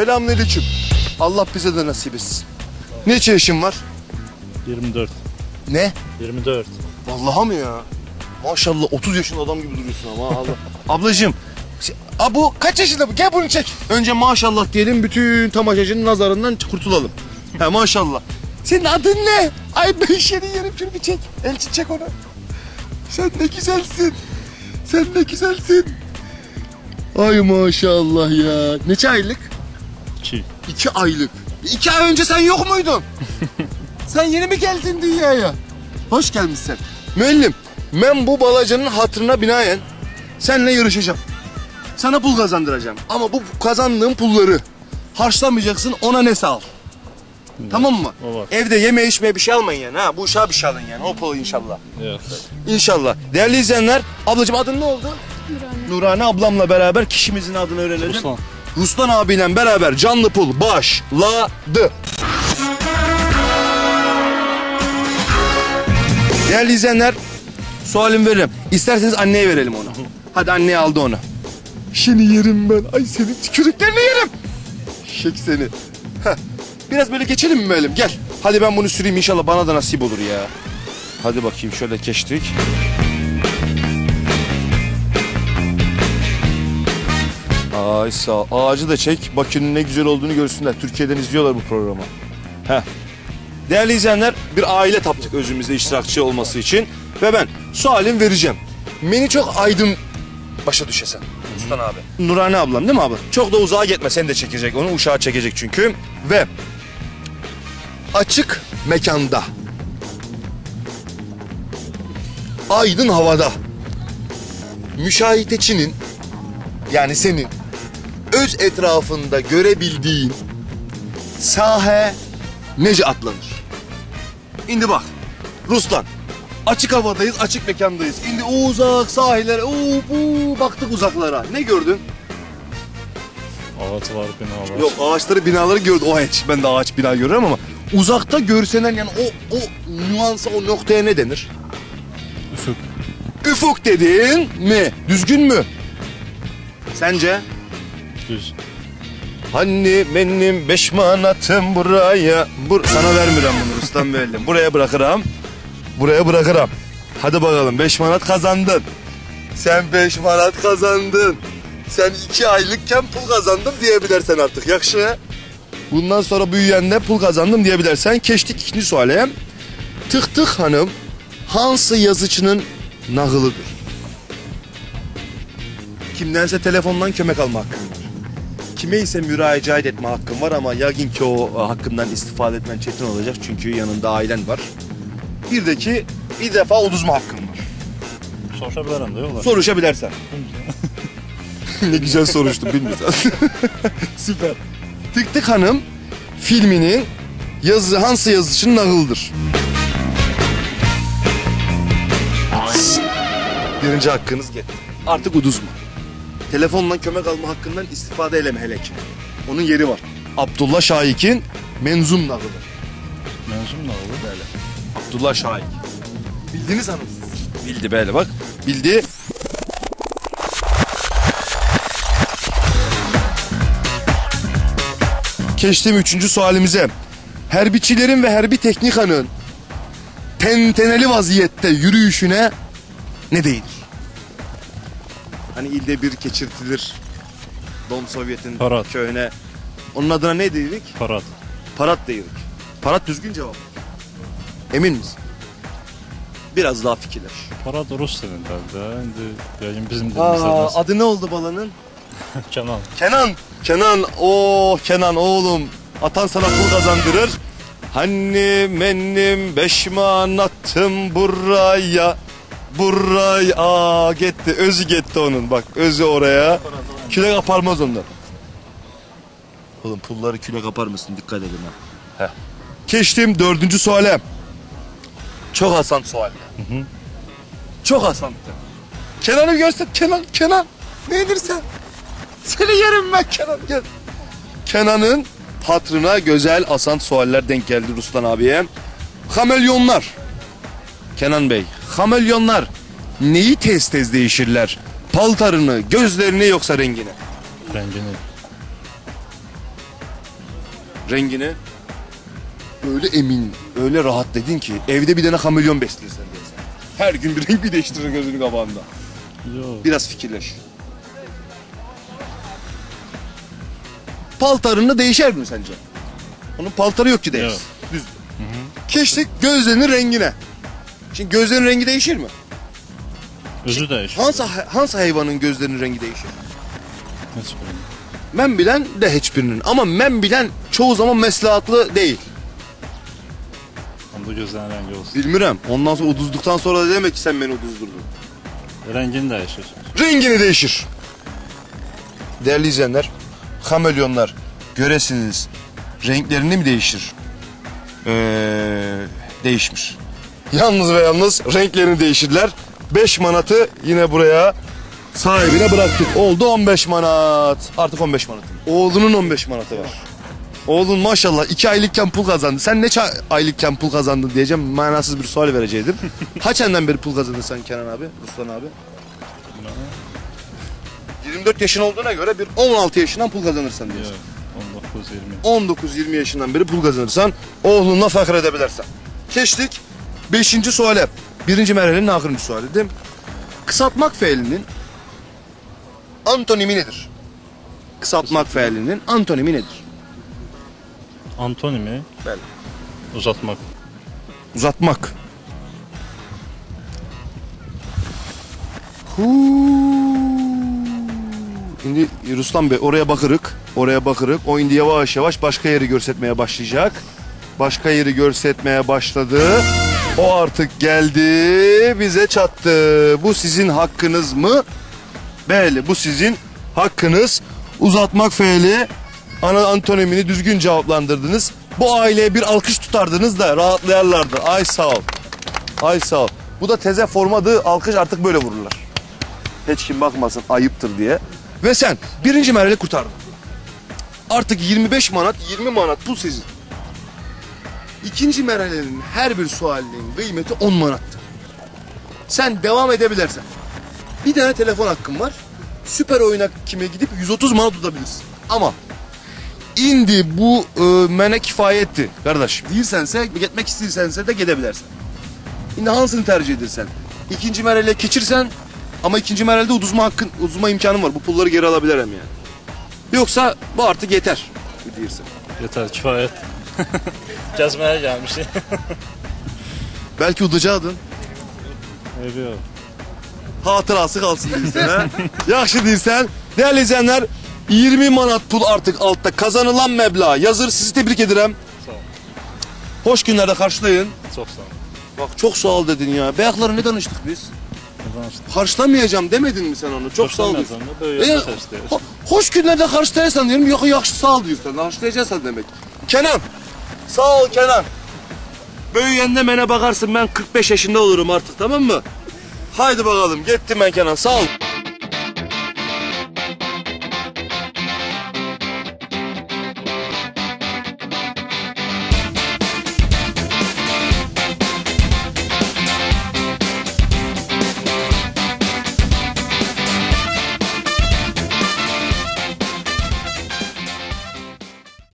Selamünaleyküm. Allah bize de nasip etsin. Ne yaşın var? 24. Ne? 24. Vallahi mı ya? Maşallah 30 yaşında adam gibi duruyorsun ama Allah. Ablacığım. A bu kaç yaşında bu? Gel bunu çek. Önce maşallah diyelim bütün tamaşacının nazarından kurtulalım. He maşallah. Senin adın ne? Ay ben seni yerim şunu bir çek. Elçin çek onu. Sen ne güzelsin. Sen ne güzelsin. Ay maşallah ya. Neçe aylık? 2. İki aylık. İki ay önce sen yok muydun? sen yeni mi geldin dünyaya? Hoş gelmişsin. Müellim, ben bu balacanın hatırına binaen seninle yarışacağım. Sana pul kazandıracağım. Ama bu kazandığım pulları harçlamayacaksın ona ne sağ Tamam mı? o var. Evde yeme içmeye bir şey almayın yani ha. Bu uşağa bir şey alın yani. O pulu inşallah. Evet. İnşallah. Değerli izleyenler, ablacığım adın ne oldu? Nurane. Nurane ablamla beraber kişimizin adını öğrenelim. Ruslan. Ruslan abiyle beraber canlı pul başladı. Değerli izleyenler sualimi veririm. İsterseniz anneye verelim onu. Hadi anneye aldı onu. Seni yerim ben. Ay senin tükürüklerini yerim. Şek seni. Heh. Biraz böyle geçelim mi Melim? Gel. Hadi ben bunu süreyim inşallah bana da nasip olur ya. Hadi bakayım şöyle geçtik. Ay sağ ol. Ağacı da çek. Bakü'nün ne güzel olduğunu görsünler. Türkiye'den izliyorlar bu programı. Heh. Değerli izleyenler bir aile taptık özümüzde iştirakçı olması için. Ve ben sualim vereceğim. Beni çok aydın başa düşesen. Ustan abi. Nurane ablam değil mi abi? Çok da uzağa gitme sen de çekecek onu. Uşağı çekecek çünkü. Ve açık mekanda aydın havada müşahitecinin yani senin öz etrafında görebildiğin sahe nece atlanır? Şimdi bak Ruslan açık havadayız açık mekandayız. Şimdi o uzak sahillere o bu baktık uzaklara. Ne gördün? Ağaç var, bina var. Yok ağaçları binaları gördüm. O hiç ben de ağaç bina görüyorum ama uzakta görsenen yani o o nüansa o noktaya ne denir? Ufuk. Ufuk dedin mi? Düzgün mü? Sence? Düz. Hani benim beş manatım buraya bur Sana vermirəm bunu Rustam müəllim. Buraya bırakıram. Buraya bırakıram. Hadi bakalım beş manat kazandın. Sen beş manat kazandın. Sen iki aylıkken pul kazandım diyebilirsen artık. Yakşı Bundan sonra büyüyende pul kazandım diyebilirsen Keçtik ikinci suale. Tık tık hanım Hansı yazıcının nağılıdır? Kimdense telefondan kömek alma hakkın var kime ise müracaat etme hakkın var ama yakin ki o e, hakkından istifade etmen çetin olacak çünkü yanında ailen var. Bir de ki bir defa oduzma hakkın var. Soruşabilirim de yola. Soruşabilirsen. ne güzel soruştun bilmiyorsan. Süper. Tık Tık Hanım filminin yazı hansı yazışının nağıldır? Birinci hakkınız gitti. Artık uduzma. Telefonla kömek alma hakkından istifade eleme hele ki. Onun yeri var. Abdullah Şahik'in menzum nağılı. Menzum olur? Böyle. Abdullah Şahik. Bildiniz hanım siz. Bildi böyle bak. Bildi. Geçtim üçüncü sualimize. Herbiçilerin ve herbi teknikanın tenteneli vaziyette yürüyüşüne ne değildir? Hani ilde bir geçirtilir. Dom Sovyet'in Parat. köyüne. Onun adına ne dedik? Parat. Parat dedik. Parat düzgün cevap. Emin misin? Biraz daha fikirler. Parat Rus dilində də. İndi yəqin bizim Aa, dilimizdə adı ne oldu balanın? Kenan. Kenan. Kenan. O Kenan oğlum. Atan sana pul kazandırır. Hani benim beş manatım buraya. Buraya. Aa gitti. Özü gitti onun. Bak özü oraya. Küle kaparmaz ondan. Oğlum pulları küle kapar mısın? Dikkat edin ha. Heh. Geçtim dördüncü suale. Çok asan sual. Çok asan. Kenan'ı göster. Kenan, Kenan. Nedir sen? Seni yerim ben Kenan gel. Kenan'ın hatrına güzel asan sualler denk geldi Ruslan abiye. Hamelyonlar. Kenan Bey, hamelyonlar neyi tez tez değişirler? Paltarını, gözlerini yoksa rengini? Rəngini. rengini. Öyle emin, öyle rahat dedin ki evde bir tane kamilyon besliyorsun diye sen. Her gün bir renk bir değiştirir gözünün kabağında. Yok. Biraz fikirleş. Paltarında değişer mi sence? Onun paltarı yok ki değişsin. Düz. Geçtik gözlerinin rengine. Şimdi gözlerin rengi değişir mi? Özü değişir. Hansı, hansı hayvanın gözlerinin rengi değişir? Heç birini. Men bilen de hiçbirinin. Ama men bilen çoğu zaman meslahatlı değil. Onda gözlərin rəngi olsun. Bilmirəm. Ondan sonra uduzduktan sonra da demek ki sen beni uduzdurdun. Rəngin dəyişir. Rengini değişir. Değerli izleyenler, kamelyonlar göresiniz renklerini mi değişir? Ee, değişmiş. Yalnız ve yalnız renklerini değişirler. 5 manatı yine buraya sahibine bıraktık. Oldu 15 manat. Artık 15 manat. Oğlunun 15 manatı var. Oğlun maşallah 2 aylıkken pul kazandı. Sen ne aylıkken pul kazandın diyeceğim. Manasız bir sual verecektim. Kaç aydan beri pul kazandın sen Kenan abi, Ruslan abi? 24 yaşın olduğuna göre bir 16 yaşından pul kazanırsan diyorsun. Yox. 19-20. 19-20 yaşından beri pul kazanırsan oğlunla fakir edebilirsen. Geçtik 5. suale. Birinci merhalenin ahırıncı suali değil mi? Kısaltmak fiilinin antonimi nedir? Kısaltmak fiilinin antonimi nedir? Antonimi Bəli. uzatmaq. Uzatmak. Şimdi Ruslan Bey oraya bakırık, oraya bakırık. O indi yavaş yavaş başka yeri görsetmeye başlayacak. Başka yeri görsetmeye başladı. O artık geldi, bize çattı. Bu sizin hakkınız mı? Belli, bu sizin hakkınız. Uzatmak fiili ana antonimini düzgün cevaplandırdınız. Bu aileye bir alkış tutardınız da rahatlayarlardı. Ay sağ ol. Ay sağ ol. Bu da teze formadığı alkış artık böyle vururlar. Hiç kim bakmasın ayıptır diye. Ve sen birinci merhale kurtardın. Artık 25 manat 20 manat bu sizin. İkinci merhalenin her bir sualinin kıymeti 10 manattı. Sen devam edebilirsen. Bir tane telefon hakkın var. Süper oyuna kime gidip 130 manat tutabilirsin. Ama indi bu e, mene kifayetti kardeş. Değilsense gitmek istiyorsansa da gidebilirsin. Şimdi hansını tercih edersen? İkinci merhale geçirsen ama ikinci merhalede uzma hakkın, uzma imkanın var. Bu pulları geri alabilirim yani. Yoksa bu artık yeter. Diyorsun. Yetər, kifayət. Gəzməyə gəlmişik. Belki udacaktın. Yox. Hatırası kalsın diyorsun ha. Yaxşı diyorsan. Değerli izleyenler 20 manat pul artık altta kazanılan meblağ yazır. Sizi tebrik ederim. Sağ ol. Hoş günlerde karşılayın. Çox sağ ol. Bak çok sağ ol dedin ya. Beyakları ne danıştık biz? Karşılamayacağım demedin mi sen onu? Çok sağ ol diyorsun. E, ho- hoş günlerde karşılayırsan diyorum. Yok yaxşı sağ ol diyorsun. Karşılayacaksan demek. Kenan. Sağ ol Kenan. Büyüyende bana bakarsın ben 45 yaşında olurum artık tamam mı? Haydi bakalım gittim ben Kenan sağ ol.